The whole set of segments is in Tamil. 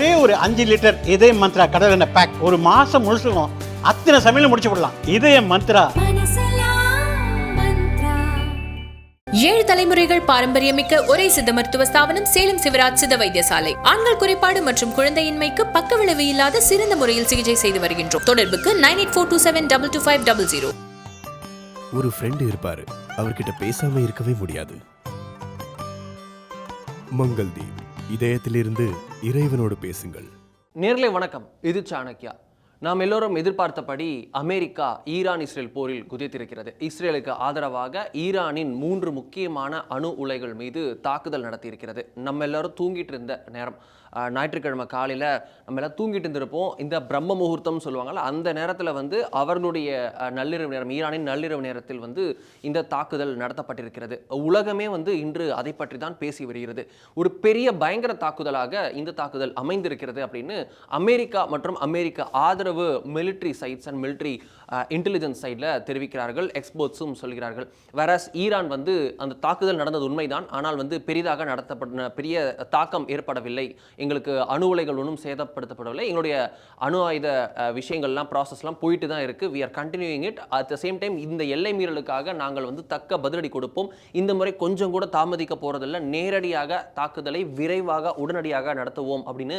ஒரே ஒரு அஞ்சு லிட்டர் இதய மந்த்ரா கடல் எண்ணெய் பேக் ஒரு மாசம் முழுசுக்கும் அத்தனை சமையலும் முடிச்சு விடலாம். இதய மந்த்ரா. ஏழு தலைமுறைகள் பாரம்பரியமிக்க ஒரே சித்த மருத்துவ ஸ்தாபனம் சேலம் சிவராஜ் சித்த வைத்தியசாலை. ஆண்கள் குறைபாடு மற்றும் குழந்தையின்மைக்கு பக்க விளைவு இல்லாத சிறந்த முறையில் சிகிச்சை செய்து வருகின்றோம். தொடர்புக்கு nine eight four two seven double two five double zero. ஒரு ஃப்ரெண்டு இருப்பாரு. அவர்கிட்ட பேசாம இருக்கவே முடியாது. மங்கள்தீப். இதயத்திலிருந்து இறைவனோடு பேசுங்கள். நேர்லை வணக்கம். இது சாணக்யா. நாம் எல்லோரும் எதிர்பார்த்தபடி அமெரிக்கா ஈரான் இஸ்ரேல் போரில் குதித்திருக்கிறது. இஸ்ரேலுக்கு ஆதரவாக ஈரானின் மூன்று முக்கியமான அணு உலைகள் மீது தாக்குதல் நடத்தியிருக்கிறது. நம்ம எல்லாரும் தூங்கிட்டு இருந்த நேரம். ஞாயிற்றுக்கிழமை காலையில் நம்ம எல்லாம் தூங்கிட்டு இருந்திருப்போம். இந்த பிரம்ம முகூர்த்தம்னு சொல்லுவாங்கல்ல அந்த நேரத்தில் வந்து அவர்களுடைய நள்ளிரவு நேரம் ஈரானின் நள்ளிரவு நேரத்தில் வந்து இந்த தாக்குதல் நடத்தப்பட்டிருக்கிறது. உலகமே வந்து இன்று அதை பற்றி தான் பேசி வருகிறது. ஒரு பெரிய பயங்கர தாக்குதலாக இந்த தாக்குதல் அமைந்திருக்கிறது அப்படின்னு அமெரிக்கா மற்றும் அமெரிக்க ஆதரவு military sides and military intelligence சைடில் தெரிவிக்கிறார்கள் எக்ஸ்போர்ட்ஸும் சொல்கிறார்கள். வேறஸ் ஈரான் வந்து அந்த தாக்குதல் நடந்தது உண்மைதான். ஆனால் வந்து பெரிதாக நடத்தப்பட்ட பெரிய தாக்கம் ஏற்படவில்லை. எங்களுக்கு அணு உலைகள் ஒன்றும் சேதப்படுத்தப்படவில்லை. எங்களுடைய அணு ஆயுத விஷயங்கள்லாம் ப்ராசஸ்லாம் போயிட்டு தான் இருக்குது we are continuing it at the same time இந்த எல்லை மீறலுக்காக நாங்கள் வந்து தக்க பதிலடி கொடுப்போம். இந்த முறை கொஞ்சம் கூட தாமதிக்க போகிறதில்ல நேரடியாக தாக்குதலை விரைவாக உடனடியாக நடத்துவோம் அப்படின்னு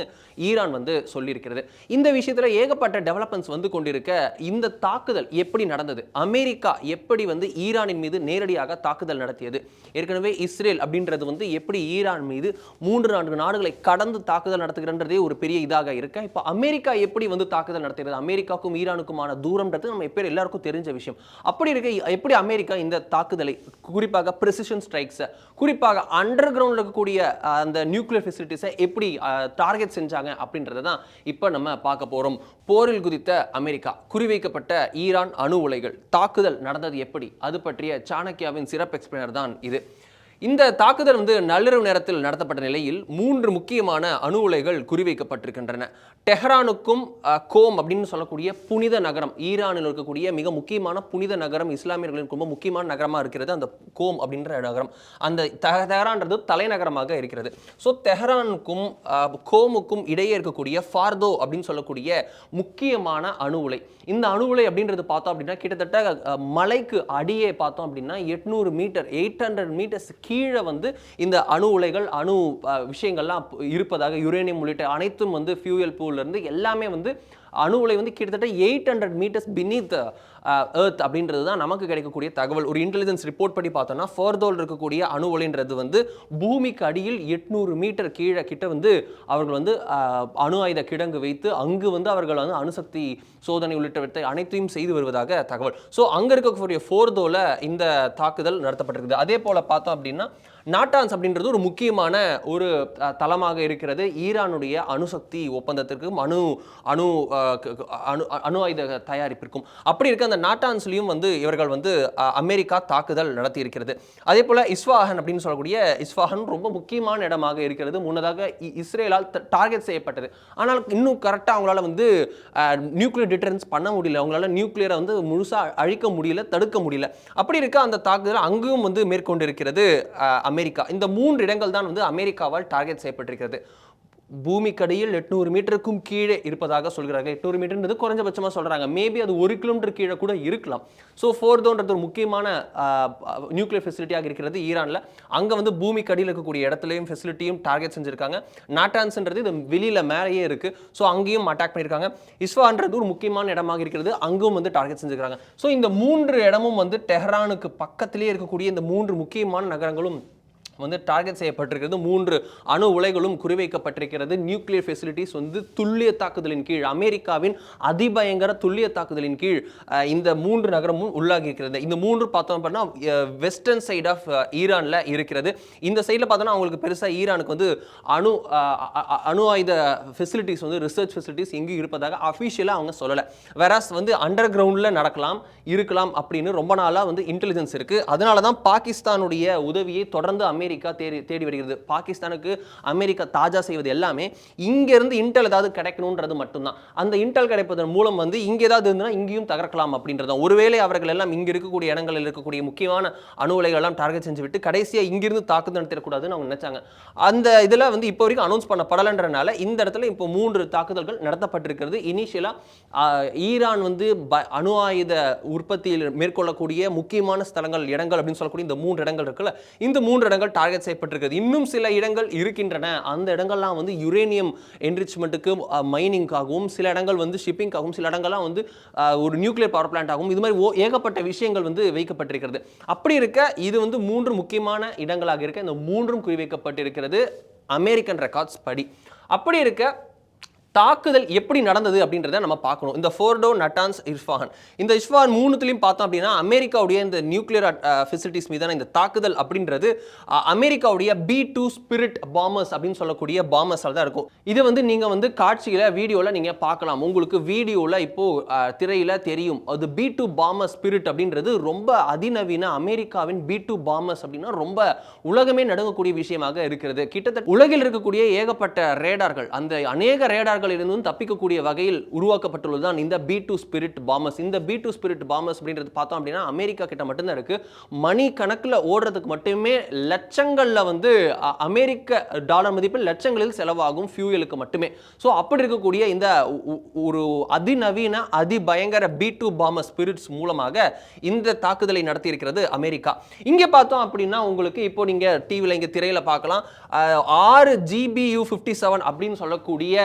ஈரான் வந்து சொல்லியிருக்கிறது. இந்த விஷயத்தில் ஏகப்பட்ட டெவலப்மெண்ட்ஸ் வந்து கொண்டிருக்க இந்த தாக்குதல் எப்படி நடந்தது? அமெரிக்கா எப்படி வந்து ஈரானின் மீது நேரடியாக தாக்குதல் நடத்தியது? ஏற்கனவே இஸ்ரேல் அப்படின்றது வந்து எப்படி ஈரான் மீது மூன்று நான்கு நாடுகளை கடந்து தாக்குதல் நடத்துகிறன்றதே ஒரு பெரிய இதாக இருக்க. இப்போ அமெரிக்கா எப்படி வந்து தாக்குதல் நடத்துகிறது அமெரிக்காவுக்கும் ஈரானுக்குமான தூரம்ன்றது நம்ம எப்போ எல்லாருக்கும் தெரிஞ்ச விஷயம். அப்படி இருக்க எப்படி அமெரிக்கா இந்த தாக்குதலை குறிப்பாக ப்ரெசிஷன் ஸ்ட்ரைக்ஸை குறிப்பாக அண்டர் கிரவுண்டில் இருக்கக்கூடிய அந்த நியூக்ளியர் ஃபெசிலிட்டிஸை எப்படி டார்கெட் செஞ்சாங்க அப்படின்றத தான் இப்போ நம்ம பார்க்க போகிறோம் போரில் குதித்த அமெரிக்கா குறிவைக்கப்பட்ட ஈரான் அணு உலைகள் தாக்குதல் நடந்தது எப்படி? அது பற்றிய சாணக்கியாவின் சிறப்பு எக்ஸ்பிளைனர் தான் இது. இந்த தாக்குதல் வந்து நள்ளிரவு நேரத்தில் நடத்தப்பட்ட நிலையில் மூன்று முக்கியமான அணு உலைகள் குறிவைக்கப்பட்டிருக்கின்றன. டெஹ்ரானுக்கும் கோம் அப்படின்னு சொல்லக்கூடிய புனித நகரம் ஈரானில் இருக்கக்கூடிய மிக முக்கியமான புனித நகரம் இஸ்லாமியர்களின் ரொம்ப முக்கியமான நகரமாக இருக்கிறது அந்த கோம் அப்படின்ற நகரம். அந்த தெஹ- தெஹ்ரான்றது தலைநகரமாக இருக்கிறது. ஸோ தெஹ்ரானுக்கும் கோமுக்கும் இடையே இருக்கக்கூடிய ஃபார்தோ அப்படின்னு சொல்லக்கூடிய முக்கியமான அணு உலை. இந்த அணு உலை அப்படின்றது பார்த்தோம் அப்படின்னா கிட்டத்தட்ட மலைக்கு அடியே பார்த்தோம் அப்படின்னா எட்நூறு மீட்டர் எயிட் ஹண்ட்ரட் மீட்டர்ஸ் கீழே வந்து இந்த அணு உலைகள் அணு விஷயங்கள்லாம் இருப்பதாக யுரேனியம் உள்ளிட்ட அனைத்தும் வந்து ஃபியூயல் பூல்லேருந்து எல்லாமே வந்து அணு உலை வந்து கிட்டத்தட்ட eight hundred metres beneath earth அப்படின்றது தான் நமக்கு கிடைக்கக்கூடிய தகவல். ஒரு இன்டெலிஜென்ஸ் ரிப்போர்ட் படி பார்த்தோம்னா ஃபர்தோல் இருக்கக்கூடிய அணு உலைன்றது வந்து பூமிக்கு அடியில் எட்நூறு மீட்டர் கீழே கிட்ட வந்து அவர்கள் வந்து uh, அணு ஆயுத கிடங்கு வைத்து அங்கு வந்து அவர்கள் வந்து அணுசக்தி சோதனை உள்ளிட்டவற்றை அனைத்தையும் செய்து வருவதாக தகவல். ஸோ அங்கே இருக்கக்கூடிய ஃபோர்தோல இந்த தாக்குதல் நடத்தப்பட்டிருக்குது. அதே போல் பார்த்தோம் அப்படின்னா நாட்டான்ஸ் அப்படின்றது ஒரு முக்கியமான ஒரு தளமாக இருக்கிறது. ஈரானுடைய அணுசக்தி ஒப்பந்தத்திற்கும் அணு அணு அணு அணு ஆயுத தயாரிப்பிற்கும். அப்படி இருக்க அந்த நாட்டான்ஸ்லையும் வந்து இவர்கள் வந்து அமெரிக்கா தாக்குதல் நடத்தி இருக்கிறது அதே போல் இஸ்வாஹன் அப்படின்னு சொல்லக்கூடிய இஸ்வாஹன் ரொம்ப முக்கியமான இடமாக இருக்கிறது. முன்னதாக இ- இஸ்ரேலால் டார்கெட் செய்யப்பட்டது. ஆனால் இன்னும் கரெக்டாக அவங்களால வந்து நியூக்ளியர் டிட்டரன்ஸ் பண்ண முடியல. அவங்களால நியூக்ளியரை வந்து முழுசாக அழிக்க முடியல தடுக்க முடியல. அப்படி இருக்க அந்த தாக்குதல் அங்கும் வந்து மேற்கொண்டிருக்கிறது அமெரிக்கா. இந்த மூன்று இடங்கள் தான் வந்து அமெரிக்காவால் டார்கெட் செய்யப்பட்டிருக்கிறது. பூமிக்கடியில் எட்நூறு மீட்டருக்கும் கீழே இருப்பதாக சொல்கிறாங்க. எட்நூறு மீட்டர்ன்றது குறைஞ்சபட்சமாக சொல்கிறாங்க மேபி அது ஒரு கிலோமீட்டர் கீழே கூட இருக்கலாம். ஸோ ஃபோர்தோன்றது ஒரு முக்கியமான நியூக்ளியர் ஃபெசிலிட்டியாக இருக்கிறது ஈரானில். அங்கே வந்து பூமிக்கடியில் இருக்கக்கூடிய இடத்துலையும் ஃபெசிலிட்டியும் டார்கெட் செஞ்சுருக்காங்க. நாட்டான்ஸ்ன்றது இது வெளியில் மேலேயே இருக்குது ஸோ அங்கேயும் அட்டாக் பண்ணியிருக்காங்க இஸ்வான்றது ஒரு முக்கியமான இடமாக இருக்கிறது. அங்கும் வந்து டார்கெட் செஞ்சுருக்காங்க. ஸோ இந்த மூன்று இடமும் வந்து டெஹ்ரானுக்கு பக்கத்திலே இருக்கக்கூடிய இந்த மூன்று முக்கியமான நகரங்களும் வந்து டார்கெட் செய்யப்பட்டிருக்கிறது. மூன்று அணு உலைகளும் குறிவைக்கப்பட்டிருக்கிறது. நியூக்ளியர் ஃபெசிலிட்டிஸ் வந்து துல்லிய தாக்குதலின் கீழ் அமெரிக்காவின் அதிபயங்கர துல்லிய தாக்குதலின் கீழ் இந்த மூன்று நகரமும் உள்ளாகி இருக்கிறது இந்த மூன்று பார்த்தோம் அப்படின்னா வெஸ்டர்ன் சைடு ஆஃப் ஈரானில் இருக்கிறது. இந்த சைடில் பார்த்தோன்னா அவங்களுக்கு பெருசாக ஈரானுக்கு வந்து அணு அணு ஆயுத ஃபெசிலிட்டிஸ் வந்து ரிசர்ச் ஃபெசிலிட்டிஸ் எங்கேயும் இருப்பதாக அஃபிஷியலாக அவங்க சொல்லலை. வெராஸ் வந்து அண்டர் கிரவுண்டில் நடக்கலாம் இருக்கலாம் அப்படின்னு ரொம்ப நாளாக வந்து இன்டெலிஜென்ஸ் இருக்குது அதனால தான் பாகிஸ்தானுடைய உதவியை தொடர்ந்து அமெரிக்கா அமெரிக்கா தேடி தேடி வருகிறது. பாகிஸ்தானுக்கு அமெரிக்கா தாஜா செய்வது எல்லாமே இங்கேருந்து இன்டெல் ஏதாவது கிடைக்கணுன்றது மட்டும்தான். அந்த இன்டெல் கிடைப்பதன் மூலம் வந்து இங்கே ஏதாவது இருந்ததுன்னா இங்கேயும் தகர்க்கலாம் அப்படின்றது ஒருவேளை அவர்கள் எல்லாம் இங்கே இருக்கக்கூடிய இடங்களில் இருக்கக்கூடிய முக்கியமான அணு உலைகள் எல்லாம் டார்கெட் செஞ்சு விட்டு கடைசியாக இங்கிருந்து தாக்குதல் நடத்திடக்கூடாதுன்னு அவங்க நினைச்சாங்க. அந்த இதில் வந்து இப்போ வரைக்கும் அனௌன்ஸ் பண்ணப்படலைன்றனால இந்த இடத்துல இப்போ மூன்று தாக்குதல்கள் நடத்தப்பட்டிருக்கிறது. இனிஷியலாக ஈரான் வந்து ப- அணு ஆயுத உற்பத்தியில் மேற்கொள்ளக்கூடிய முக்கியமான ஸ்தலங்கள் இடங்கள் அப்படின்னு சொல்லக்கூடிய இந்த மூன்று இடங்கள் இருக்குல்ல இந்த மூன்று இடங்கள் டார்கெட் செய்யப்பட்டிருக்கிறது. இன்னும் சில இடங்கள் இருக்கின்றன. அந்த இடங்கள்லாம் வந்து யுரேனியம் என்ரிச்மெண்ட்டுக்கு மைனிங்காகவும் சில இடங்கள் வந்து ஷிப்பிங்காகவும் சில இடங்கள்லாம் வந்து ஒரு நியூக்ளியர் பவர் பிளான்ட் ஆகும் இது மாதிரி ஓ- ஏகப்பட்ட விஷயங்கள் வந்து வைக்கப்பட்டிருக்கிறது. அப்படி இருக்க இது வந்து மூன்று முக்கியமான இடங்களாக இருக்க இந்த மூன்றும் குறிவைக்கப்பட்டிருக்கிறது அமெரிக்கன் ரெக்கார்ட்ஸ் படி. அப்படி இருக்க தாக்குதல் எப்படி நடந்தது அப்படின்றத நம்ம பார்க்கணும். இந்த ஃபோர்டோ நட்டான்ஸ் இர்ஃபான் இந்த இஸ்ஃபான் மூணுத்துலையும் பார்த்தோம் அப்படின்னா அமெரிக்காவுடைய இந்த நியூக்ளியர் ஃபெசிலிட்டிஸ் uh, மீதான இந்த தாக்குதல் அப்படின்றது அமெரிக்காவுடைய பி டூ ஸ்பிரிட் பாமர்ஸ் அப்படின்னு சொல்லக்கூடிய பாமர்ஸால் தான் இருக்கும். இது வந்து நீங்கள் வந்து காட்சியில் வீடியோவில் நீங்கள் பார்க்கலாம். உங்களுக்கு வீடியோவில் இப்போது திரையில் தெரியும். அது பி டூ பாமர் ஸ்பிரிட் அப்படின்றது ரொம்ப அதிநவீன அமெரிக்காவின் பி டூ பாமர்ஸ் அப்படின்னா ரொம்ப உலகமே நடுங்கக்கூடிய விஷயமாக இருக்கிறது. கிட்டத்தட்ட உலகில் இருக்கக்கூடிய ஏகப்பட்ட ரேடார்கள் அந்த அநேக ரேடார்கள் இருந்தும் தப்பிக்கக்கூடிய வகையில் உருவாக்கப்பட்டுள்ளது தான் இந்த பி டூ ஸ்பிரிட் பாமர்ஸ் இந்த பி டூ ஸ்பிரிட் பாமர்ஸ் அப்படின்றது பார்த்தோம் அப்படின்னா அமெரிக்கா கிட்ட மட்டும்தான் இருக்கு. மணி கணக்கில் ஓடுறதுக்கு மட்டுமே லட்சங்களில் வந்து அமெரிக்க டாலர் மதிப்பில் லட்சங்களில் செலவாகும் ஃபியூயலுக்கு மட்டுமே. ஸோ அப்படி இருக்கக்கூடிய இந்த ஒரு அதிநவீன அதிபயங்கர பி டூ பாமர் ஸ்பிரிட்ஸ் மூலமாக இந்த தாக்குதலை நடத்தி இருக்கிறது அமெரிக்கா. இங்கே பார்த்தோம் அப்படின்னா உங்களுக்கு இப்போ நீங்க டிவியில் இங்கே திரையில பார்க்கலாம். ஆறு ஜிபியு ஃபிஃப்டி செவன் அப்படின்னு சொல்லக்கூடிய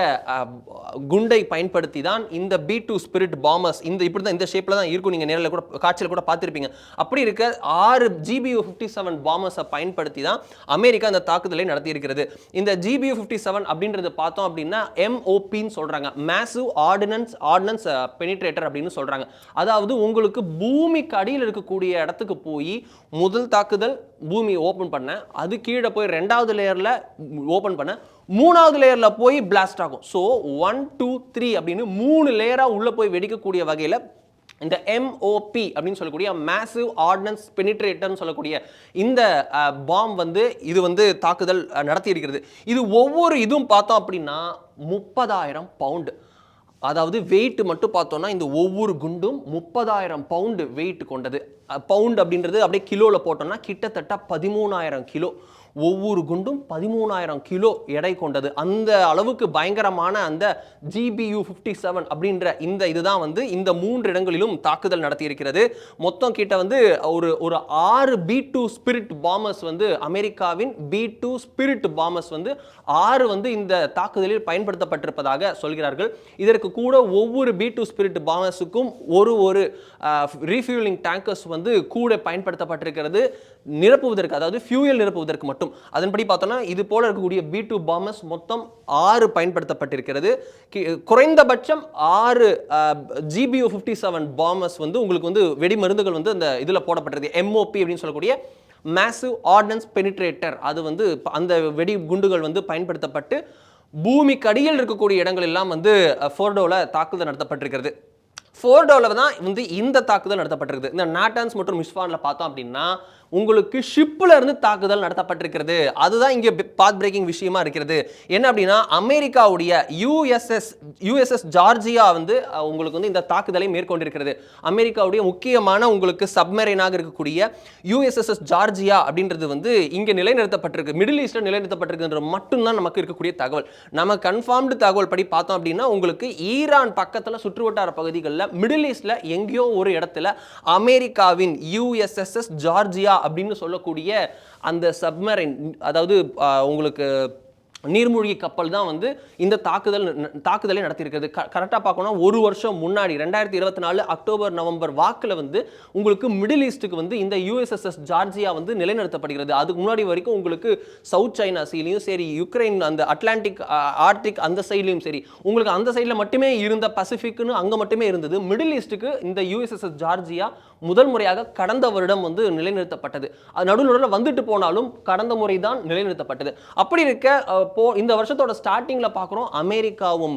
குண்டை பயன்படுத்தி தான் இந்த பி டூ ஸ்பிரிட் பாமர்ஸ் இந்த இப்படி தான் இந்த ஷேப்பில் தான் இருக்கும். நீங்கள் நேரில் கூட காட்சியில் கூட பார்த்துருப்பீங்க. அப்படி இருக்க ஆறு ஜிபியூ ஃபிஃப்டி செவன் பாமர்ஸை பயன்படுத்தி தான் அமெரிக்கா இந்த தாக்குதலை நடத்தியிருக்கிறது. இந்த ஜிபியு ஃபிஃப்டி செவன் அப்படின்றது பார்த்தோம் அப்படின்னா எம்ஓபின்னு சொல்கிறாங்க மேசிவ் ஆர்டினன்ஸ் ஆர்டினன்ஸ் பெனிட்ரேட்டர் அப்படின்னு சொல்கிறாங்க அதாவது உங்களுக்கு பூமிக்கு அடியில் இருக்கக்கூடிய இடத்துக்கு போய் முதல் தாக்குதல் பூமி ஓப்பன் பண்ண அது கீழே போய் ரெண்டாவது லேயரில் ஓப்பன் பண்ண மூணாவது லேயரில் போய் பிளாஸ்ட் ஆகும். ஸோ ஒன் டூ த்ரீ அப்படின்னு மூணு லேயராக உள்ளே போய் வெடிக்கக்கூடிய வகையில் இந்த எம்ஓபி அப்படின்னு சொல்லக்கூடிய மேசிவ் ஆர்டினன்ஸ் பெனிட்ரேட்டர்னு சொல்லக்கூடிய இந்த பாம் வந்து இது வந்து தாக்குதல் நடத்தி இருக்கிறது. இது ஒவ்வொரு இதுவும் பார்த்தோம் அப்படின்னா முப்பதாயிரம் பவுண்டு அதாவது வெயிட் மட்டும் பார்த்தோன்னா இந்த ஒவ்வொரு குண்டும் முப்பதாயிரம் பவுண்டு வெயிட் கொண்டது. பவுண்ட் அப்படின்றது அப்படியே கிலோவில் போட்டோம்னா கிட்டத்தட்ட பதிமூணாயிரம் கிலோ ஒவ்வொரு குண்டும் பதிமூணாயிரம் கிலோ எடை கொண்டது. அந்த அளவுக்கு பயங்கரமான அந்த ஜிபியு ஃபிஃப்டி செவன் அப்படின்ற இந்த இதுதான் வந்து இந்த மூன்று இடங்களிலும் தாக்குதல் நடத்தியிருக்கிறது. மொத்தம் கிட்ட வந்து ஒரு ஒரு ஆறு பி டூ ஸ்பிரிட் பாமர்ஸ் வந்து அமெரிக்காவின் பி டூ ஸ்பிரிட் பாமர்ஸ் வந்து ஆறு வந்து இந்த தாக்குதலில் பயன்படுத்தப்பட்டிருப்பதாக சொல்கிறார்கள். இதற்கு கூட ஒவ்வொரு பி டூ ஸ்பிரிட் பாமர்ஸுக்கும் ஒரு ஒரு ரீஃபியூலிங் டேங்கர்ஸ் வந்து கூட பயன்படுத்தப்பட்டிருக்கிறது. நிரப்புவதற்கு அதாவது ஃபியூயல் நிரப்புவதற்கு மட்டும் அதன்படி பார்த்தோம்னா இது போல இருக்கக்கூடிய பி டூ பாமர்ஸ் மொத்தம் ஆறு பயன்படுத்தப்பட்டிருக்கிறது. கி- குறைந்தபட்சம் ஆறு ஜிபிஓ ஃபிஃப்டி செவன் பாமர்ஸ் வந்து உங்களுக்கு வந்து வெடி மருந்துகள் வந்து அந்த இதில் போடப்பட்டிருக்கு எம்ஓபி அப்படின்னு சொல்லக்கூடிய மேசிவ் ஆர்டன்ஸ் பெனிட்ரேட்டர் அது வந்து அந்த வெடி குண்டுகள் வந்து பயன்படுத்தப்பட்டு பூமிக்கு அடியில் இருக்கக்கூடிய இடங்கள் எல்லாம் வந்து ஃபோர்டோவில் தாக்குதல் நடத்தப்பட்டிருக்கிறது. ஃபோர்டோவில் தான் வந்து இந்த தாக்குதல் நடத்தப்பட்டிருக்குது. இந்த நாட்டான்ஸ் மற்றும் மிஸ்வானில் பார்த்தோம் அப்படின்னா உங்களுக்கு ஷிப்பில் இருந்து தாக்குதல் நடத்தப்பட்டிருக்கிறது. அதுதான் இங்கே பாத் பிரேக்கிங் விஷயமா இருக்கிறது. என்ன அப்படின்னா அமெரிக்காவுடைய யூஎஸ்எஸ் யூஎஸ்எஸ் ஜார்ஜியா வந்து உங்களுக்கு வந்து இந்த தாக்குதலை மேற்கொண்டிருக்கிறது. அமெரிக்காவுடைய முக்கியமான உங்களுக்கு சப்மரைனாக இருக்கக்கூடிய யூஎஸ்எஸ்எஸ் ஜார்ஜியா அப்படின்றது வந்து இங்கே நிலைநிறுத்தப்பட்டிருக்கு. மிடில் ஈஸ்டில் நிலைநிறுத்தப்பட்டிருக்குன்ற மட்டும்தான் நமக்கு இருக்கக்கூடிய தகவல். நம்ம கன்ஃபார்ம்டு தகவல் படி பார்த்தோம் அப்படின்னா உங்களுக்கு ஈரான் பக்கத்தில் சுற்றுவட்டார பகுதிகளில் மிடில் ஈஸ்டில் எங்கேயோ ஒரு இடத்துல அமெரிக்காவின் யூஎஸ்எஸ்எஸ் ஜார்ஜியா அப்படின்னு சொல்லக்கூடிய அந்த சப்மரைன் அதாவது உங்களுக்கு நீர்மூழ்கி கப்பல் தான் வந்து இந்த தாக்குதல் தாக்குதலை நடத்தியிருக்கிறது. கரெக்டாக பார்க்கணும் ஒரு வருஷம் முன்னாடி ரெண்டாயிரத்தி இருபத்தி நாலு அக்டோபர் நவம்பர் வாக்கில் வந்து உங்களுக்கு மிடில் ஈஸ்ட்டுக்கு வந்து இந்த யூஎஸ்எஸ்எஸ் ஜார்ஜியா வந்து நிலைநிறுத்தப்படுகிறது. அதுக்கு முன்னாடி வரைக்கும் உங்களுக்கு சவுத் சைனா சீலையும் சரி யுக்ரைன் அந்த அட்லாண்டிக் ஆர்டிக் அந்த சைட்லையும் சரி உங்களுக்கு அந்த சைடில் மட்டுமே இருந்த பசிஃபிக்னு அங்கே மட்டுமே இருந்தது. மிடில் ஈஸ்ட்டுக்கு இந்த யூஎஸ்எஸ்எஸ் ஜார்ஜியா முதல் முறையாக கடந்த வருடம் வந்து நிலைநிறுத்தப்பட்டது. அது நடுநடுவில் வந்துட்டு போனாலும் கடந்த முறை தான் நிலைநிறுத்தப்பட்டது. அப்படி இருக்க போ இந்த வருஷத்தோட ஸ்டார்டிங்கில் பார்க்குறோம் அமெரிக்காவும்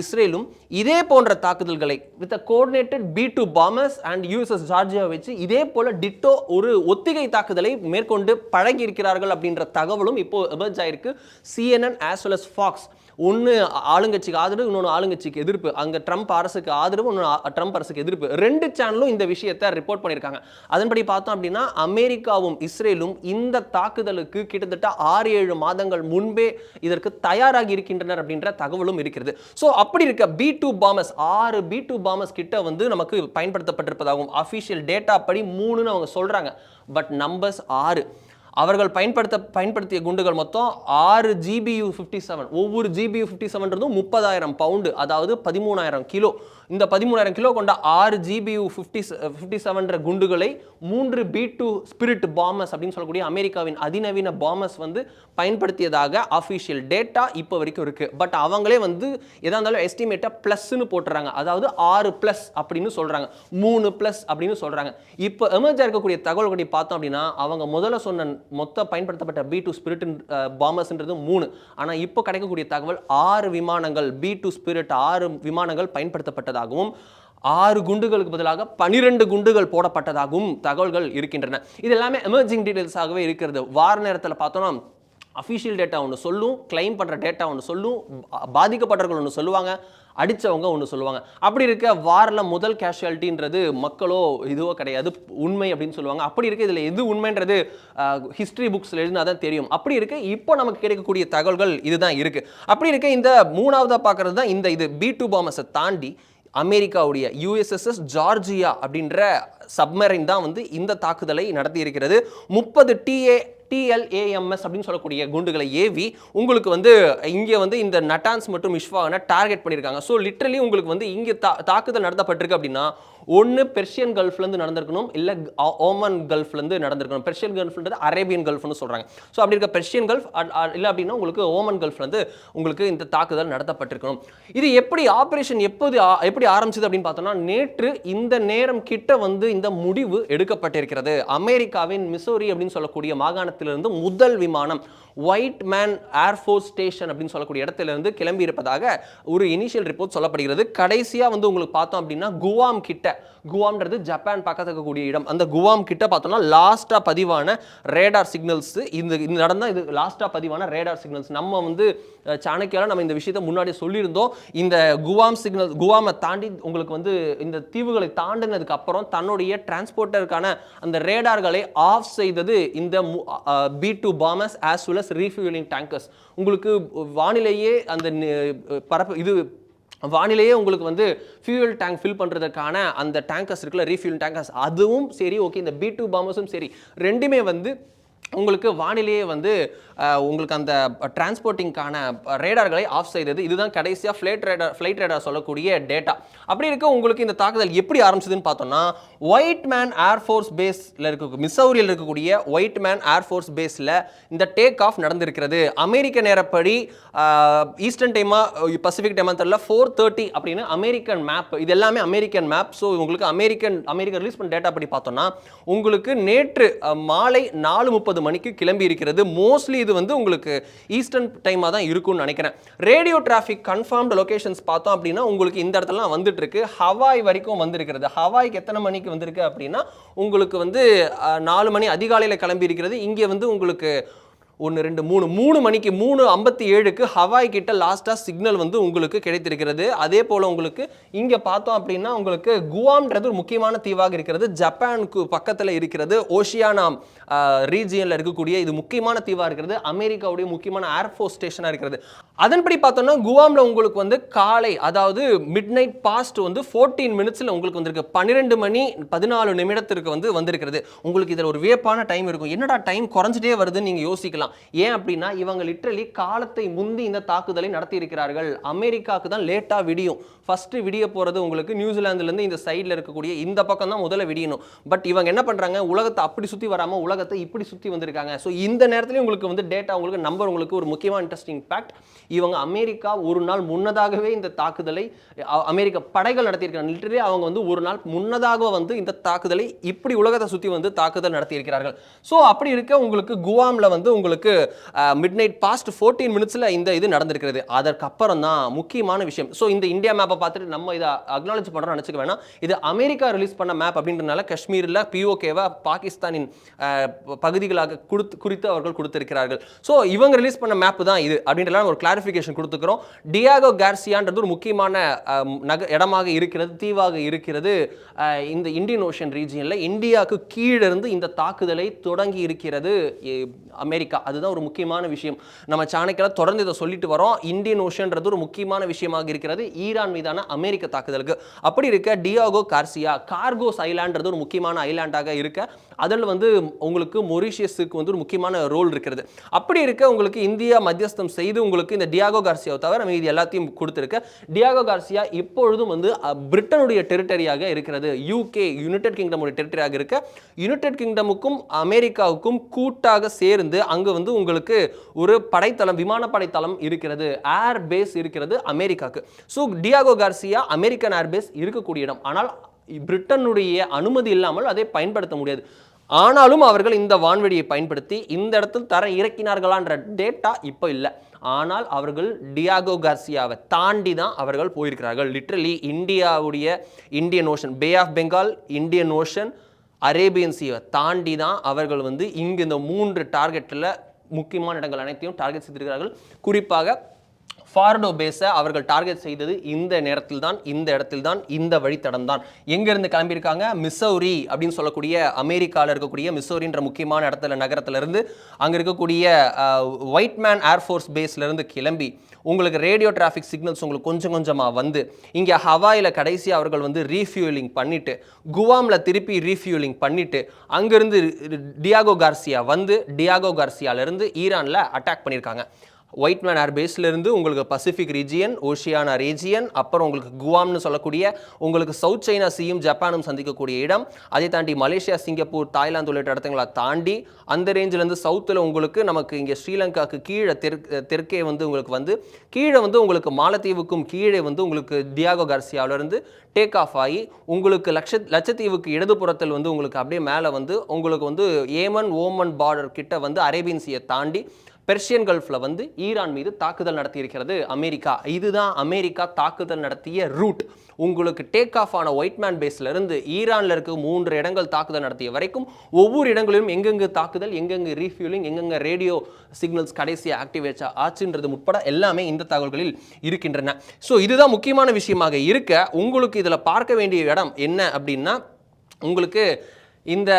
இஸ்ரேலும் இதே போன்ற தாக்குதல்களை with coordinated B two bombers and USS Georgia வச்சு இதே போல டிட்டோ ஒரு ஒத்திகை தாக்குதலை மேற்கொண்டு பழகி இருக்கிறார்கள் அப்படின்ற தகவலும் இப்போ எமர்ஜ் ஆயிருக்கு. CNN as well as Fox ஒன்று ஆளுங்கட்சிக்கு ஆதரவு இன்னொன்று ஆளுங்கட்சிக்கு எதிர்ப்பு. அங்கே ட்ரம்ப் அரசுக்கு ஆதரவு இன்னொன்று ட்ரம்ப் அரசுக்கு எதிர்ப்பு. ரெண்டு சேனலும் இந்த விஷயத்தை ரிப்போர்ட் பண்ணியிருக்காங்க. அதன்படி பார்த்தோம் அப்படின்னா அமெரிக்காவும் இஸ்ரேலும் இந்த தாக்குதலுக்கு கிட்டத்தட்ட ஆறு ஏழு மாதங்கள் முன்பே இதற்கு தயாராகி இருக்கின்றனர் அப்படின்ற தகவலும் இருக்கிறது. ஸோ அப்படி இருக்க பி டூ பாமஸ் ஆறு பி டூ பாமஸ் கிட்ட வந்து நமக்கு பயன்படுத்தப்பட்டிருப்பதாகவும் அஃபிஷியல் டேட்டா படி மூணுன்னு அவங்க சொல்கிறாங்க பட் நம்பர்ஸ் ஆறு. அவர்கள் பயன்படுத்த பயன்படுத்திய குண்டுகள் மொத்தம் ஆறு ஜிபியு ஃபிஃப்டி செவன் ஒவ்வொரு ஜிபியு ஃபிஃப்டி செவன்றதும் முப்பதாயிரம் பவுண்டு அதாவது பதிமூணாயிரம் கிலோ. இந்த பதிமூணாயிரம் கிலோ கொண்ட ஆறு ஜிபியு ஃபிஃப்டி ஃபிஃப்டி செவன்ற குண்டுகளை மூன்று பி டூ ஸ்பிரிட் பாமஸ் அப்படின்னு சொல்லக்கூடிய அமெரிக்காவின் அதிநவீன பாமஸ் வந்து பயன்படுத்தியதாக அஃபிஷியல் டேட்டா இப்போ வரைக்கும் இருக்குது பட் அவங்களே வந்து எதாக இருந்தாலும் எஸ்டிமேட்டாக ப்ளஸ்ன்னு போட்டுறாங்க. அதாவது ஆறு ப்ளஸ் அப்படின்னு சொல்கிறாங்க மூணு ப்ளஸ் அப்படின்னு சொல்கிறாங்க இப்போ எமர்ஜாக இருக்கக்கூடிய தகவல் பார்த்தோம் அப்படின்னா அவங்க முதல்ல சொன்ன மொத்த பயன்படுத்தப்பட்ட பி டூ ஸ்பிரிட் பாம்பர்ஸ்ன்றது மூணு. ஆனால் இப்போ கிடைக்கக்கூடிய தகவல் ஆறு விமானங்கள் பி டூ ஸ்பிரிட் ஆறு விமானங்கள் பயன்படுத்தப்பட்டதாகவும் ஆறு குண்டுகளுக்கு பதிலாக பனிரெண்டு குண்டுகள் போடப்பட்டதாகவும் தகவல்கள் இருக்கின்றன. இது எல்லாமே எமர்ஜிங் டீடைல்ஸாகவே இருக்கிறது. வார நேரத்தில் பார்த்தோம்னா அஃபிஷியல் டேட்டா ஒன்று சொல்லும் கிளைம் பண்ணுற டேட்டா ஒன்று சொல்லும் பாதிக்கப்பட்டவர்கள் ஒன்று சொல்லுவாங்க அடித்தவங்க ஒன்று சொல்லுவாங்க. அப்படி இருக்க வாரில் முதல் கேஷுவாலிட்டின்றது மக்களோ இதுவோ கிடையாது உண்மை அப்படின்னு சொல்லுவாங்க. அப்படி இருக்க இதில் எது உண்மைன்றது ஹிஸ்ட்ரி புக்ஸில் எழுதினா தான் தெரியும். அப்படி இருக்க இப்போ நமக்கு கிடைக்கக்கூடிய தகவல்கள் இதுதான் இருக்குது அப்படி இருக்க இந்த மூணாவதாக பார்க்குறது தான் இந்த இது. பி டூ பாமஸை தாண்டி அமெரிக்காவுடைய யூஎஸ்எஸ்எஸ் ஜார்ஜியா அப்படின்ற சப்மரைன் தான் வந்து இந்த தாக்குதலை நடத்தி இருக்கிறது முப்பது டிஏ டிஎல்ஏஎம்எஸ் அப்படின்னு சொல்லக்கூடிய குண்டுகளை ஏவி உங்களுக்கு வந்து இங்கே வந்து இந்த நட்டான்ஸ் மற்றும் இஷ்வாகனை டார்கெட் பண்ணியிருக்காங்க. ஸோ லிட்ரலி உங்களுக்கு வந்து இங்கே தா தாக்குதல் நடத்தப்பட்டிருக்கு அப்படின்னா ஒன்று பெர்ஷியன் கல்ஃப்லேருந்து நடந்திருக்கணும் இல்லை ஓமன் கல்ஃப்லேருந்து நடந்திருக்கணும். பெர்ஷியன் கல்ஃப்ன்றது அரேபியன் கல்ஃப்னு சொல்கிறாங்க ஸோ அப்படி இருக்க பெர்ஷியன் கல்ஃப் இல்லை அப்படின்னா உங்களுக்கு ஓமன் கல்ஃப்லேருந்து உங்களுக்கு இந்த தாக்குதல் நடத்தப்பட்டிருக்கணும். இது எப்படி ஆப்ரேஷன் எப்போது எப்படி ஆரம்பிச்சது அப்படின்னு பார்த்தோம்னா நேற்று இந்த நேரம் கிட்ட வந்து இந்த முடிவு எடுக்கப்பட்டிருக்கிறது. அமெரிக்காவின் மிசோரி அப்படின்னு சொல்லக்கூடிய மாகாணத்திலிருந்து முதல் விமானம் ஒயிட் மேன் ஏர்ஃபோர்ஸ் ஸ்டேஷன் அப்படின்னு சொல்லக்கூடிய இடத்துல இருந்து கிளம்பி இருப்பதாக ஒரு இனிஷியல் ரிப்போர்ட் சொல்லப்படுகிறது. கடைசியாக வந்து உங்களுக்கு பார்த்தோம் அப்படின்னா குவாம் கிட்ட குவாம்ன்றது ஜப்பான் பக்கத்தில் இருக்கக்கூடிய இடம். அந்த குவாம் கிட்ட பார்த்தோம்னா லாஸ்ட்டாக பதிவான ரேடார் சிக்னல்ஸ் இந்த இந்த இது லாஸ்ட்டாக பதிவான ரேடார் சிக்னல்ஸ் நம்ம வந்து சாணக்கியால் நம்ம இந்த விஷயத்தை முன்னாடி சொல்லியிருந்தோம். இந்த குவாம் சிக்னல் குவாமை தாண்டி உங்களுக்கு வந்து இந்த தீவுகளை தாண்டினதுக்கு அப்புறம் தன்னுடைய டிரான்ஸ்போர்ட்டருக்கான அந்த ரேடார்களை ஆஃப் செய்தது இந்த B two bombers as well as refuelling tankers உங்களுக்கு வானிலையே அந்த பரப்பு இது வானிலையே உங்களுக்கு வந்து ஃபியூயல் டேங்க் ஃபில் பண்ணுறதுக்கான அந்த டேங்கர்ஸ் இருக்குல்ல ரீஃபியூல் டேங்கர்ஸ் அதுவும் சரி ஓகே இந்த பி டூ பாம்பர்ஸும் சரி ரெண்டுமே வந்து உங்களுக்கு வானிலையே வந்து உங்களுக்கு அந்த டிரான்ஸ்போர்ட்டிங்கான ரேடார்களை ஆஃப் செய்தது. இதுதான் கடைசியாக ஃப்ளைட் ரேடார் ஃப்ளைட் ரேடார் சொல்லக்கூடிய டேட்டா அப்படி இருக்க உங்களுக்கு இந்த தாக்குதல் எப்படி ஆரம்பிச்சதுன்னு பார்த்தோம்னா ஒயிட் மேன் ஏர்ஃபோர்ஸ் பேஸில் இருக்க மிசௌரியில் இருக்கக்கூடிய ஒயிட் மேன் ஏர்ஃபோர்ஸ் பேஸில் இந்த டேக் ஆஃப் நடந்திருக்கிறது. அமெரிக்க நேரப்படி ஈஸ்டர்ன் டைமாக பசிபிக் டைமாக தெரியல ஃபோர் தேர்ட்டி அப்படின்னு அமெரிக்கன் மேப் இது எல்லாமே அமெரிக்கன் மேப் ஸோ உங்களுக்கு அமெரிக்கன் அமெரிக்கா ரிலீஸ் பண்ண டேட்டா படி பார்த்தோம்னா உங்களுக்கு நேற்று மாலை நாலு முப்பது மணிக்கு கிளம்பி இருக்கிறது. மோஸ்ட்லி இது வந்து உங்களுக்கு ஈஸ்டர்ன் டைமாக தான் இருக்கும்னு நினைக்கிறேன். ரேடியோ டிராஃபிக் கன்ஃபார்ம்டு லொகேஷன்ஸ் பார்த்தோம் அப்படின்னா உங்களுக்கு இந்த இடத்துலலாம் வந்துட்டு இருக்கு ஹவாய் வரைக்கும் வந்திருக்கிறது. ஹவாய்க்கு எத்தனை மணிக்கு வந்திருக்கு அப்படின்னா உங்களுக்கு வந்து நாலு மணி அதிகாலையில் கிளம்பி இருக்கிறது. இங்கே வந்து உங்களுக்கு ஒன்று ரெண்டு மூணு. மூணு மணிக்கு மூணு ஐம்பத்தி ஏழுக்கு ஹவாய் கிட்ட லாஸ்ட்டாக சிக்னல் வந்து உங்களுக்கு கிடைத்திருக்கிறது. அதே போல் உங்களுக்கு இங்கே பார்த்தோம் அப்படின்னா உங்களுக்கு குவாம்ன்றது ஒரு முக்கியமான தீவாக இருக்கிறது. ஜப்பானுக்கு பக்கத்தில் இருக்கிறது. ஓஷியானாம் ரீஜியனில் இருக்கக்கூடிய இது முக்கியமான தீவாக இருக்கிறது. அமெரிக்காவுடைய முக்கியமான ஏர்ஃபோர்ஸ் ஸ்டேஷனாக இருக்கிறது. அதன்படி பார்த்தோம்னா குவாமில் உங்களுக்கு வந்து காலை அதாவது மிட் நைட் பாஸ்ட் வந்து ஃபோர்டீன் மினிட்ஸில் உங்களுக்கு வந்திருக்கு. பன்னிரெண்டு மணி பதினாலு நிமிடத்திற்கு வந்து வந்திருக்கிறது. உங்களுக்கு இதில் ஒரு வியப்பான டைம் இருக்கும். என்னடா டைம் குறைஞ்சிட்டே வருதுன்னு நீங்கள் யோசிக்கலாம். ஏன் அப்படின்னா இவங்க லிட்ரலி காலத்தை முந்தி இந்த தாக்குதலை நடத்தி இருக்கிறார்கள் அமெரிக்காவுக்கு தான் லேட்டாக விடியும். ஃபஸ்ட்டு விடிய போகிறது உங்களுக்கு நியூசிலாந்துலேருந்து இந்த சைடில் இருக்கக்கூடிய இந்த பக்கம் தான் முதல்ல விடியணும் பட் இவங்க என்ன பண்ணுறாங்க உலகத்தை அப்படி சுற்றி வராமல் உலகத்தை இப்படி சுற்றி வந்திருக்காங்க. ஸோ இந்த நேரத்துலையும் உங்களுக்கு வந்து டேட்டா உங்களுக்கு நம்பர் உங்களுக்கு ஒரு முக்கியமான இன்ட்ரெஸ்டிங் ஃபேக்ட் இவங்க அமெரிக்கா ஒரு நாள் முன்னதாகவே இந்த தாக்குதலை அமெரிக்க படைகள் நடத்தியிருக்கிறாங்க லிட்டரலி அவங்க வந்து ஒரு நாள் முன்னதாக வந்து இந்த தாக்குதலை இப்படி உலகத்தை சுற்றி வந்து தாக்குதல் நடத்தியிருக்கிறார்கள். ஸோ அப்படி இருக்க உங்களுக்கு குவாமில் வந்து உங்களுக்கு மிட் நைட் பாஸ்ட் ஃபோர்டீன் மினிட்ஸில் இந்த இது நடந்திருக்கிறது. அதற்கப்புறம் தான் முக்கியமான விஷயம். ஸோ இந்த இந்தியா மேப் மேப்பை பார்த்துட்டு நம்ம இதை அக்னாலஜ் பண்ணுறோம் நினச்சிக்க வேணாம். இது அமெரிக்கா ரிலீஸ் பண்ண மேப் அப்படின்றனால காஷ்மீரில் பிஓகேவை பாகிஸ்தானின் ப- பகுதிகளாக கொடுத்து குறித்து அவர்கள் கொடுத்திருக்கிறார்கள். ஸோ இவங்க ரிலீஸ் பண்ண மேப் தான் இது அப்படின்றலாம் ஒரு கிளாரிஃபிகேஷன் கொடுத்துக்கிறோம். டியாகோ கார்சியான்றது ஒரு முக்கியமான நக இடமாக இருக்கிறது தீவாக இருக்கிறது. இந்த இந்தியன் ஓஷன் ரீஜியனில் இந்தியாவுக்கு கீழே இருந்து இந்த தாக்குதலை தொடங்கி இருக்கிறது அமெரிக்கா. அதுதான் ஒரு முக்கியமான விஷயம். நம்ம சாணக்கியில் தொடர்ந்து இதை சொல்லிட்டு வரோம். இந்தியன் ஓஷன்றது ஒரு முக்கியமான விஷயமாக இருக்கிறது. ஈரான் மீதான அமெரிக்க தாக்குதலுக்கு. அப்படி இருக்க டியாகோ கார்சியா கார்கோஸ் ஐலாண்ட்றது ஒரு முக்கியமான ஐலாண்டாக இருக்க அதில் வந்து உங்களுக்கு மொரிஷியஸுக்கு வந்து ஒரு முக்கியமான ரோல் இருக்கிறது. அப்படி இருக்க உங்களுக்கு இந்தியா மத்தியஸ்தம் செய்து உங்களுக்கு இந்த டியாகோ கார்சியாவை தவிர மீதி எல்லாத்தையும் கொடுத்துருக்க. டியாகோ கார்சியா இப்பொழுதும் வந்து பிரிட்டனுடைய டெரிட்டரியாக இருக்கிறது. யூகே யுனைடெட் கிங்டமுடைய டெரிட்டரியாக இருக்க. யுனைடெட் கிங்டமுக்கும் அமெரிக்காவுக்கும் கூட்டாக சேர்ந்து அங்கு வந்து உங்களுக்கு ஒரு படைத்தளம் விமானப்படை தளம் இருக்கிறது. ஏர் பேஸ் இருக்கிறது அமெரிக்காவுக்கு. So Diego Garcia American airbase இருக்கக்கூடிய இடம். ஆனால் பிரிட்டனுடைய அனுமதி இல்லாமல் அதை பயன்படுத்த முடியாது. ஆனாலும் அவர்கள் இந்த வான்வெடியை பயன்படுத்தி இந்த இடத்தில் தர இறக்கினார்களான்ற டேட்டா இப்போ இல்லை. ஆனால் அவர்கள் டியாகோ கார்சியாவை தாண்டி தான் அவர்கள் போயிருக்கிறார்கள். லிட்ரலி இந்தியாவுடைய Indian Ocean Bay of Bengal Indian Ocean Arabian சீவை தாண்டி தான் அவர்கள் வந்து இங்கு இந்த மூன்று டார்கெட்டில் முக்கியமான இடங்கள் அனைத்தையும் டார்கெட் செய்திருக்கிறார்கள். குறிப்பாக ஃபார்டோ பேஸை அவர்கள் டார்கெட் செய்தது இந்த நேரத்தில் தான் இந்த இடத்தில் தான் இந்த வழித்தடம் தான் எங்கேருந்து கிளம்பியிருக்காங்க? மிசௌரி அப்படின்னு சொல்லக்கூடிய அமெரிக்காவில் இருக்கக்கூடிய மிசௌரின்ற முக்கியமான இடத்துல நகரத்திலிருந்து அங்கே இருக்கக்கூடிய ஒயிட் மேன் ஏர்ஃபோர்ஸ் பேஸ்லேருந்து கிளம்பி உங்களுக்கு ரேடியோ டிராஃபிக் சிக்னல்ஸ் உங்களுக்கு கொஞ்சம் கொஞ்சமாக வந்து இங்கே ஹவாயில் கடைசி அவர்கள் வந்து ரீஃபியூலிங் பண்ணிவிட்டு குவாமில் திருப்பி ரீஃபியூலிங் பண்ணிவிட்டு அங்கேருந்து டியாகோ கார்சியா வந்து டியாகோ கார்சியாவிலேருந்து ஈரானில் அட்டாக் பண்ணியிருக்காங்க. ஒயிட் மேன் ஏர்பேஸ்லேருந்து உங்களுக்கு பசிபிக் ரீஜியன் ஓஷியானா ரீஜியன் அப்புறம் உங்களுக்கு குவாம்னு சொல்லக்கூடிய உங்களுக்கு சவுத் சைனா சீயும் ஜப்பானும் சந்திக்கக்கூடிய இடம். அதை தாண்டி மலேசியா சிங்கப்பூர் தாய்லாந்து உள்ளிட்ட இடத்துங்களை தாண்டி அந்த ரேஞ்சிலேருந்து சவுத்தில் உங்களுக்கு நமக்கு இங்கே ஸ்ரீலங்காவுக்கு கீழே தெற்கு தெற்கே வந்து உங்களுக்கு வந்து கீழே வந்து உங்களுக்கு மாலத்தீவுக்கும் கீழே வந்து உங்களுக்கு தியாகோ கார்சியாவிலேருந்து டேக் ஆஃப் ஆகி உங்களுக்கு லட்ச லட்சத்தீவுக்கு இடதுபுறத்தில் வந்து உங்களுக்கு அப்படியே மேலே வந்து உங்களுக்கு வந்து ஏமன் ஓமன் பார்டர் கிட்ட வந்து அரேபியன் சீயை தாண்டி பெர்ஷியன் கல்ஃபில் வந்து ஈரான் மீது தாக்குதல் நடத்தியிருக்கிறது அமெரிக்கா. இதுதான் அமெரிக்கா தாக்குதல் நடத்திய ரூட் உங்களுக்கு டேக் ஆஃப் ஆன ஒயிட் மேன் பேஸ்லேருந்து ஈரானில் இருக்க மூன்று இடங்கள் தாக்குதல் நடத்திய வரைக்கும் ஒவ்வொரு இடங்களிலும் எங்கெங்கு தாக்குதல் எங்கெங்கு ரீஃபியூலிங் எங்கெங்க ரேடியோ சிக்னல்ஸ் கடைசியாக ஆக்டிவேட் ஆச்சுன்றது உட்பட எல்லாமே இந்த தகவல்களில் இருக்கின்றன. ஸோ இதுதான் முக்கியமான விஷயமாக இருக்க உங்களுக்கு இதில் பார்க்க வேண்டிய இடம் என்ன அப்படின்னா உங்களுக்கு இந்த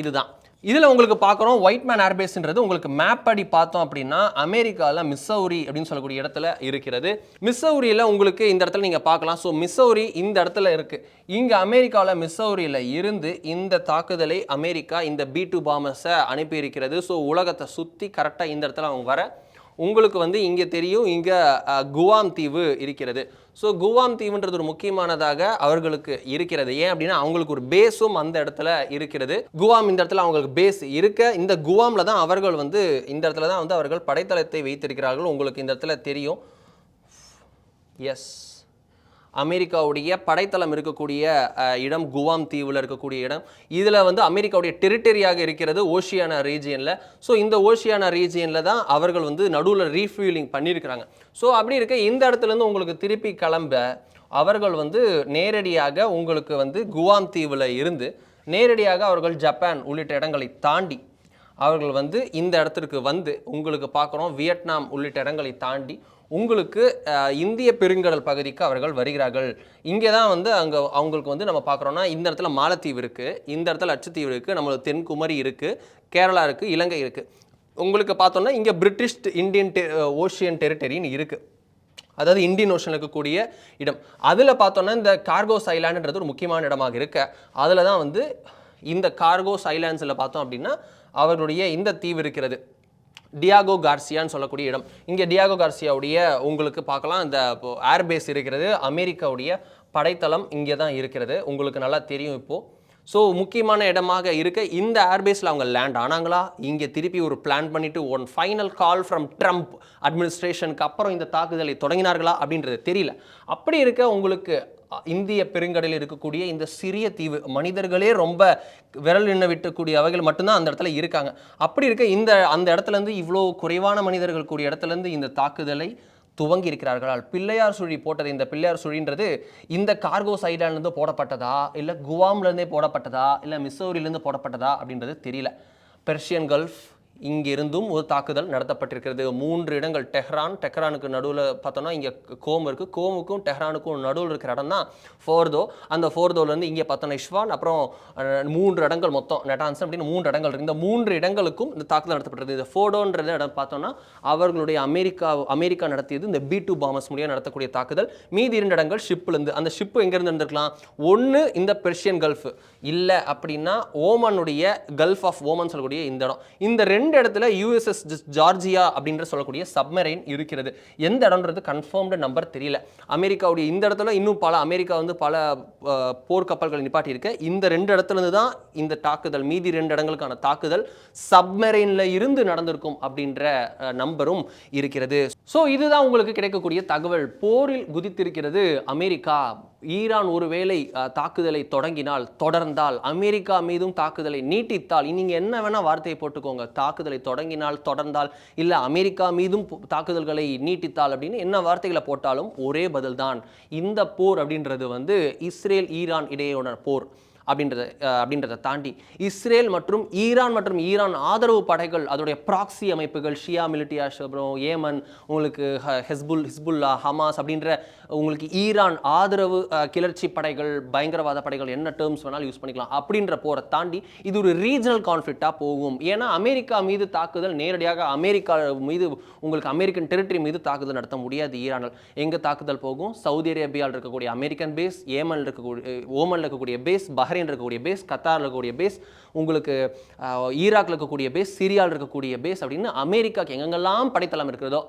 இதுதான். இதில் உங்களுக்கு பார்க்குறோம் ஒயிட் மேன் ஏர்பேஸ்ன்றது உங்களுக்கு மேப் அடி பார்த்தோம் அப்படின்னா அமெரிக்காவில் மிஸ்ஸௌரி அப்படின்னு சொல்லக்கூடிய இடத்துல இருக்கிறது. மிஸ்ஸௌரியில் உங்களுக்கு இந்த இடத்துல நீங்கள் பார்க்கலாம். ஸோ மிஸ்ஸௌரி இந்த இடத்துல இருக்குது இங்கே அமெரிக்காவில் மிஸ்ஸௌரியில் இருந்து இந்த தாக்குதலை அமெரிக்கா இந்த பி டூ பாமஸை அனுப்பியிருக்கிறது. ஸோ உலகத்தை சுற்றி கரெக்டாக இந்த இடத்துல அவங்க வர உங்களுக்கு வந்து இங்கே தெரியும் இங்கே குவாம் தீவு இருக்கிறது. ஸோ குவாம் தீவுன்றது ஒரு முக்கியமானதாக அவர்களுக்கு இருக்கிறது. ஏன் அப்படின்னா அவங்களுக்கு ஒரு பேஸும் அந்த இடத்துல இருக்கிறது. குவாம் இந்த இடத்துல அவங்களுக்கு பேஸ் இருக்க இந்த குவாமில் தான் அவர்கள் வந்து இந்த இடத்துல தான் வந்து அவர்கள் படைத்தளத்தை வைத்திருக்கிறார்கள். உங்களுக்கு இந்த இடத்துல தெரியும். எஸ் அமெரிக்காவுடைய படைத்தளம் இருக்கக்கூடிய இடம் குவாம் தீவில் இருக்கக்கூடிய இடம். இதில் வந்து அமெரிக்காவுடைய டெரிட்டரியாக இருக்கிறது ஓஷியானா ரீஜியனில். ஸோ இந்த ஓஷியானா ரீஜியனில் தான் அவர்கள் வந்து நடுவில் ரீஃபியூலிங் பண்ணியிருக்கிறாங்க. ஸோ அப்படி இருக்க இந்த இடத்துலேருந்து உங்களுக்கு திருப்பி கிளம்ப அவர்கள் வந்து நேரடியாக உங்களுக்கு வந்து குவாம் தீவில் இருந்து நேரடியாக அவர்கள் ஜப்பான் உள்ளிட்ட இடங்களை தாண்டி அவர்கள் வந்து இந்த இடத்திற்கு வந்து உங்களுக்கு பார்க்குறோம் வியட்நாம் உள்ளிட்ட இடங்களை தாண்டி உங்களுக்கு இந்திய பெருங்கடல் பகுதிக்கு அவர்கள் வருகிறார்கள். இங்கே தான் வந்து அங்கே அவங்களுக்கு வந்து நம்ம பார்க்குறோன்னா இந்த இடத்துல மாலத்தீவு இருக்குது இந்த இடத்துல லட்சத்தீவு இருக்குது நம்மளோட தென்குமரி இருக்குது கேரளா இருக்குது இலங்கை இருக்குது உங்களுக்கு பார்த்தோன்னா இங்கே பிரிட்டிஷ் இந்தியன் டெ ஓஷியன் டெரிட்டரின்னு இருக்குது அதாவது இந்தியன் ஓஷனில் இருக்கக்கூடிய இடம். அதில் பார்த்தோன்னா இந்த கார்கோஸ் ஐலாண்டுன்றது ஒரு முக்கியமான இடமாக இருக்க. அதில் தான் வந்து இந்த கார்கோஸ் ஐலாண்ட்ஸில் பார்த்தோம் அப்படின்னா அவர்களுடைய இந்த தீவு இருக்கிறது. டியாகோ கார்சியான்னு சொல்லக்கூடிய இடம். இங்கே டியாகோ கார்சியாவுடைய உங்களுக்கு பார்க்கலாம். இந்த ஏர்பேஸ் இருக்கிறது. அமெரிக்காவுடைய படைத்தளம் இங்கே தான் இருக்கிறது. உங்களுக்கு நல்லா தெரியும் இப்போது ஸோ முக்கியமான இடமாக இருக்க இந்த ஏர்பேஸில் அவங்க லேண்ட் ஆனாங்களா? இங்கே திருப்பி ஒரு பிளான் பண்ணிவிட்டு one final call from Trump அட்மினிஸ்ட்ரேஷனுக்கு அப்புறம் இந்த தாக்குதலை தொடங்கினார்களா அப்படின்றது தெரியல. அப்படி இருக்க உங்களுக்கு இந்திய பெருங்கடலில் இருக்கக்கூடிய இந்த சிறிய தீவு மனிதர்களே ரொம்ப விரல் எண்ண விட்டக்கூடிய வகையில் மட்டும்தான் அந்த இடத்துல இருக்காங்க. அப்படி இருக்க இந்த அந்த இடத்துலேருந்து இவ்வளோ குறைவான மனிதர்கள் கூடிய இடத்துல இருந்து இந்த தாக்குதலை துவங்கி இருக்கிறார்களால் பிள்ளையார் சுழி போட்டது இந்த பிள்ளையார் சுழின்றது இந்த கார்கோ சைடாலேருந்து போடப்பட்டதா? இல்லை குவாம்லேருந்தே போடப்பட்டதா? இல்லை மிசோரிலேருந்து போடப்பட்டதா? அப்படின்றது தெரியல. பெர்ஷியன் கல்ஃப் இங்கிருந்தும் ஒரு தாக்குதல் நடத்தப்பட்டிருக்கிறது. மூன்று இடங்கள் டெஹ்ரான் டெஹ்ரானுக்கு நடுவில் பார்த்தோன்னா இங்கே கோம் இருக்குது கோமுக்கும் டெஹ்ரானுக்கும் நடுவில் இருக்கிற இடம் தான் ஃபோர்தோ. அந்த ஃபோர்தோலேருந்து இங்கே பார்த்தோன்னா இஷ்வான் அப்புறம் மூன்று இடங்கள் மொத்தம் நெட்டான்ஸ் அப்படின்னு மூன்று இடங்கள் இருக்குது இந்த மூன்று இடங்களுக்கும் இந்த தாக்குதல் நடத்தப்பட்டது இந்த ஃபோர்டோன்றது இடம் பார்த்தோன்னா அவர்களுடைய அமெரிக்கா அமெரிக்கா நடத்தியது இந்த பி டூ பாமஸ் மூலியம் நடத்தக்கூடிய தாக்குதல். மீதி இரண்டு இடங்கள் ஷிப்லேருந்து அந்த ஷிப் எங்கேருந்து இருந்திருக்கலாம் ஒன்று இந்த பெர்ஷியன் கல்ஃப். இல்லை அப்படின்னா ஓமனுடைய கல்ஃப் ஆஃப் ஓமன் சொல்லக்கூடிய இந்த இடம். இந்த ரெண்டு இடத்துல யூஎஸ்எஸ் ஜார்ஜியா அப்படின்ற சொல்லக்கூடிய சப்மரைன் இருக்கிறது. எந்த இடம்ன்றது கன்ஃபார்ம்டு நம்பர் தெரியல. அமெரிக்காவுடைய இந்த இடத்துல இன்னும் பல அமெரிக்கா வந்து பல போர்க்கப்பல்கள் நிப்பாட்டி இருக்கு இந்த ரெண்டு இடத்துல இருந்து தான் இந்த தாக்குதல் மீதி ரெண்டு இடங்களுக்கான தாக்குதல் சப்மரைனில் இருந்து நடந்திருக்கும் அப்படின்ற நம்பரும் இருக்கிறது. ஸோ இதுதான் உங்களுக்கு கிடைக்கக்கூடிய தகவல். போரில் குதித்திருக்கிறது அமெரிக்கா ஈரான் ஒருவேளை தாக்குதலை தொடங்கினால் தொடர்ந்தால் அமெரிக்கா மீதும் தாக்குதலை நீட்டித்தால் நீங்கள் என்ன வேணால் வார்த்தையை போட்டுக்கோங்க. தாக்குதலை தொடங்கினால் தொடர்ந்தால் இல்லை அமெரிக்கா மீதும் பு- தாக்குதல்களை நீட்டித்தால் அப்படின்னு என்ன வார்த்தைகளை போட்டாலும் ஒரே பதில் தான் இந்த போர் அப்படின்றது வந்து இஸ்ரேல் ஈரான் இடையேயான போர் அப்படின்றத அப்படின்றத தாண்டி இஸ்ரேல் மற்றும் ஈரான் மற்றும் ஈரான் ஆதரவு படைகள் அதோடைய ப்ராக்சி அமைப்புகள் ஷியா மிலிட்டியாஷ் அப்புறம் ஏமன் உங்களுக்கு ஹ- ஹெஸ்புல் ஹிஸ்புல்லா ஹமாஸ் அப்படின்ற உங்களுக்கு ஈரான் ஆதரவு கிளர்ச்சி படைகள் பயங்கரவாத படைகள் என்ன டேர்ம்ஸ் வேணாலும் யூஸ் பண்ணிக்கலாம் அப்படின்ற போரை தாண்டி இது ஒரு ரீஜனல் கான்ஃப்ளிக்டாக போகும். ஏன்னா அமெரிக்கா மீது தாக்குதல் நேரடியாக அமெரிக்கா மீது உங்களுக்கு அமெரிக்கன் டெரிட்டரி மீது தாக்குதல் நடத்த முடியாது ஈரானால். எங்கே தாக்குதல் போகும்? சவுதி அரேபியாவில் இருக்கக்கூடிய அமெரிக்கன் பேஸ் ஏமனில் இருக்கக்கூடிய ஓமனில் இருக்கக்கூடிய பேஸ் பஹ்ரைன் இருக்கக்கூடிய பேஸ் கத்தாரில் இருக்கக்கூடிய பேஸ் உங்களுக்கு ஈராக்கில் இருக்கக்கூடிய பேஸ் சிரியாவில் இருக்கக்கூடிய பேஸ் அப்படின்னு அமெரிக்காக்கு எங்கெங்கெல்லாம் படைத்தளம் இருக்கிறதோ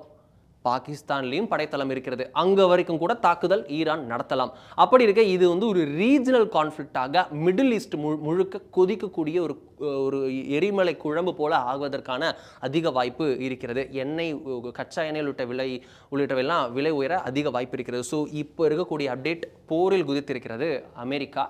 பாகிஸ்தான்லேயும் படைத்தளம் இருக்கிறது. அங்கே வரைக்கும் கூட தாக்குதல் ஈரான் நடத்தலாம். அப்படி இருக்க இது வந்து ஒரு ரீஜனல் கான்ஃப்ளிக்டாக மிடில் ஈஸ்ட் மு முழுக்க கொதிக்கக்கூடிய ஒரு ஒரு எரிமலை குழம்பு போல ஆகுவதற்கான அதிக வாய்ப்பு இருக்கிறது. எண்ணெய் கச்சா எண்ணெய் உள்ளிட்ட விலை உள்ளிட்டவையெல்லாம் விலை உயர அதிக வாய்ப்பு இருக்கிறது. ஸோ இப்போ இருக்கக்கூடிய அப்டேட் போரில் குதித்திருக்கிறது அமெரிக்கா.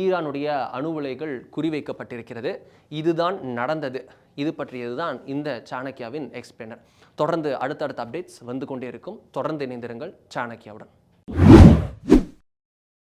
ஈரானுடைய அணு உலைகள் குறிவைக்கப்பட்டிருக்கிறது. இதுதான் நடந்தது. இது பற்றியது தான் இந்த சாணக்கியாவின் எக்ஸ்பிளைனர் தொடர்ந்து அடுத்தடுத்த அப்டேட்ஸ் வந்து கொண்டே இருக்கும். தொடர்ந்து இணைந்திருங்கள் சாணக்கியாவுடன்